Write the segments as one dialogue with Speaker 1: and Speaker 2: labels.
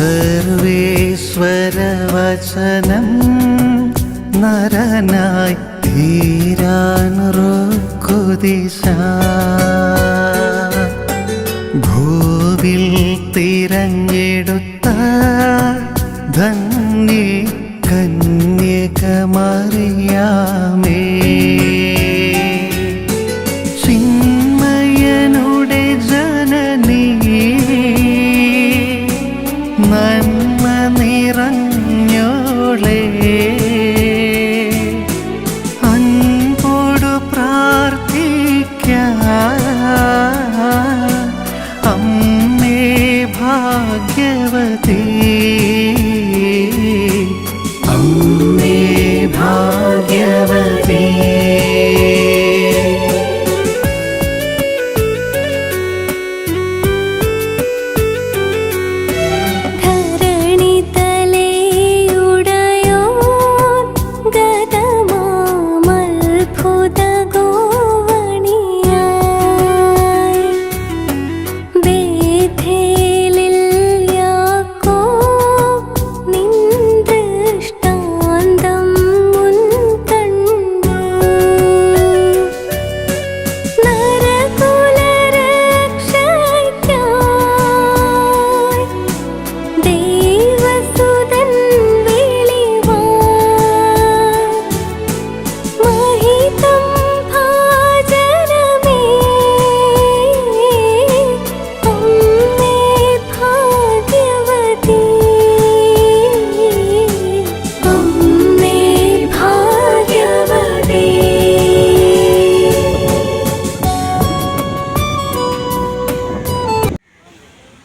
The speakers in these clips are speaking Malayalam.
Speaker 1: സർവേശ്വരവചനം നരനായി തീരാനുറുക്കുദിശ ഭൂവിൽ തിരഞ്ഞെടുത്ത
Speaker 2: ധന மகளே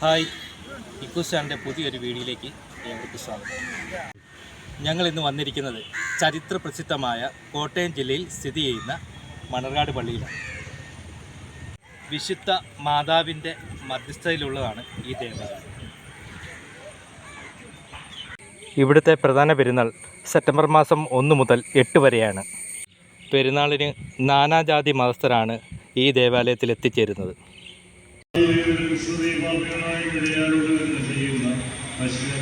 Speaker 3: ഹായ്. ഇക്കുസാന്റെ പുതിയൊരു വീഡിയോയിലേക്ക് ഏവർക്കും സ്വാഗതം. ഞങ്ങൾ ഇന്ന് വന്നിരിക്കുന്നത് ചരിത്ര പ്രസിദ്ധമായ കോട്ടയം ജില്ലയിൽ സ്ഥിതി ചെയ്യുന്ന മണർകാട് പള്ളിയിലാണ്. വിശുദ്ധ മാതാവിന്റെ മധ്യസ്ഥതയിലുള്ളതാണ് ഈ ദേവാലയം ഇവിടുത്തെ പ്രധാന പെരുന്നാൾ സെപ്റ്റംബർ മാസം ഒന്ന് മുതൽ എട്ട് വരെയാണ്. പെരുന്നാളിന് നാനാജാതി മതസ്ഥരാണ് ഈ ദേവാലയത്തിൽ എത്തിച്ചേരുന്നത്. വിശ്വതയെ പാർപ്പികളായി കഴിയാനുള്ള ചെയ്യുന്ന